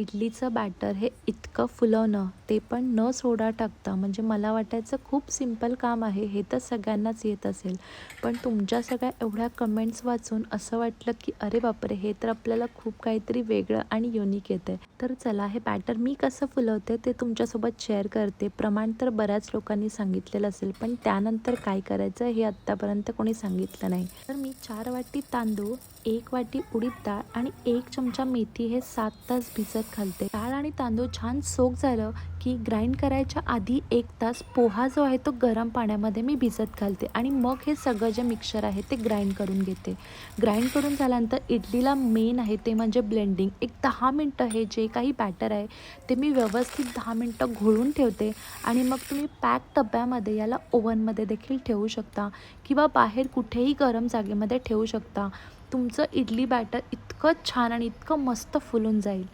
इडलीचं batter हे इतकं फुलवणं ते पण न सोडा टाकता म्हणजे मला वाटायचं खूप सिंपल काम आहे हे तर सगळ्यांनाच येत असेल. पण तुमच्या सगळ्या एवढ्या कमेंट्स वाचून असं वाटलं की अरे बापरे हे तर आपल्याला खूप काहीतरी वेगळं आणि युनिक येतं आहे तर चला हे बॅटर मी कसं फुलवते ते तुमच्यासोबत शेअर करते. प्रमाण तर बऱ्याच लोकांनी सांगितलेलं असेल पण त्यानंतर काय करायचं हे आत्तापर्यंत कोणी सांगितलं नाही. तर मी चार वाटी तांदूळ एक वाटी उडीद डाळ आणि एक चमचा मेथी हे सात तास भिजत घालते. डाळ आणि तांदूळ छान सोक झालं की ग्राइंड करायच्या आधी एक तास पोहा जो आहे तो गरम पाण्यामध्ये मी भिजत घालते आणि मग हे सगळं जे मिक्सर आहे ते ग्राइंड करून घेते. ग्राइंड करून झाल्यानंतर इडलीला मेन आहे ते म्हणजे ब्लेंडिंग एक दहा मिनटं हे जे काही बॅटर आहे ते मी व्यवस्थित दहा मिनटं घोळून ठेवते आणि मग तुम्ही पॅक डब्यामध्ये याला ओव्हनमध्ये देखील ठेवू शकता किंवा बाहेर कुठेही गरम जागेमध्ये ठेवू शकता. तुमचं इडली बॅटर इतकं छान आणि इतकं मस्त फुलून जाईल.